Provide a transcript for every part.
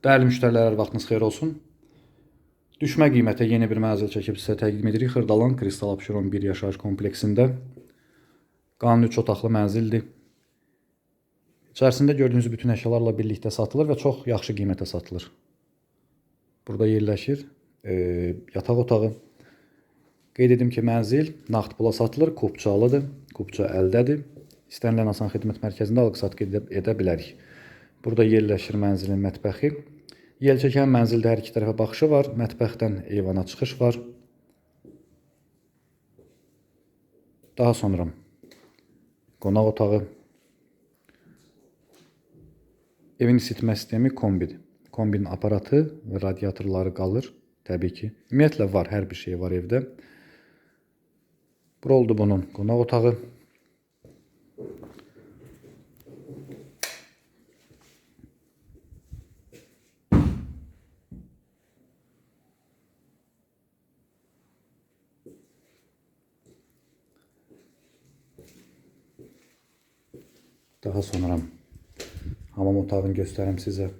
Dəyərli müştərilər, vaxtınız xeyir olsun. Düşmə qiymətə yeni bir mənzil çəkib sizə təqdim edirik. Xırdalan Kristal Abşeron 1 yaşayış kompleksində. Qanun 3 otaqlı mənzildir. İçərisində gördüyünüz bütün əşyalarla birlikdə satılır və çox yaxşı qiymətə satılır. Burada yerləşir e, yataq otağı. Qeyd edim ki, mənzil nağd pula satılır, kupçalıdır, kupça əldədir. İstənilən asan xidmət mərkəzində alqı-satqı edə, edə bilərik. Burada yerləşir mənzilin mətbəxi. Yel çəkən mənzildə hər iki tərəfə baxışı var. Mətbəxdən eyvana çıxış var. Daha sonra qonaq otağı. Evin isitmə sistemi kombidir. Kombinin aparatı və radiatorları qalır təbii ki. Ümumiyyətlə var, hər bir şey var evdə. Bura oldu bunun qonaq otağı. Daha sonra hamam otağını göstərim sizə.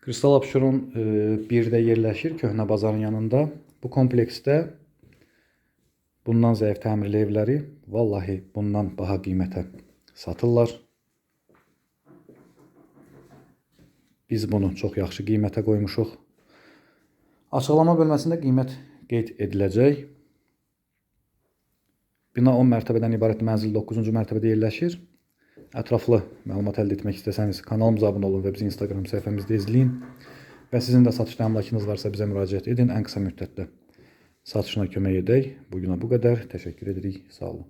Kristal Abşeron e, 1-də yerləşir, Köhnə bazarın yanında. Bu kompleksdə bundan zəif təmirli evləri vallahi bundan baha qiymətə satırlar. Biz bunu çox yaxşı qiymətə qoymuşuq. Açıqlama bölməsində qiymət qeyd ediləcək. Bina 10 mərtəbədən ibarət mənzil 9-cu mərtəbədə yerləşir. Ətraflı məlumat əldə etmək istəsəniz kanalımıza abunə olun və bizi Instagram səhifəmizdə izləyin. Və sizin də satışda əmlakınız varsa bizə müraciət edin. Ən qısa müddətdə satışına kömək edək. Bu günə bu qədər. Təşəkkür edirik. Sağ olun.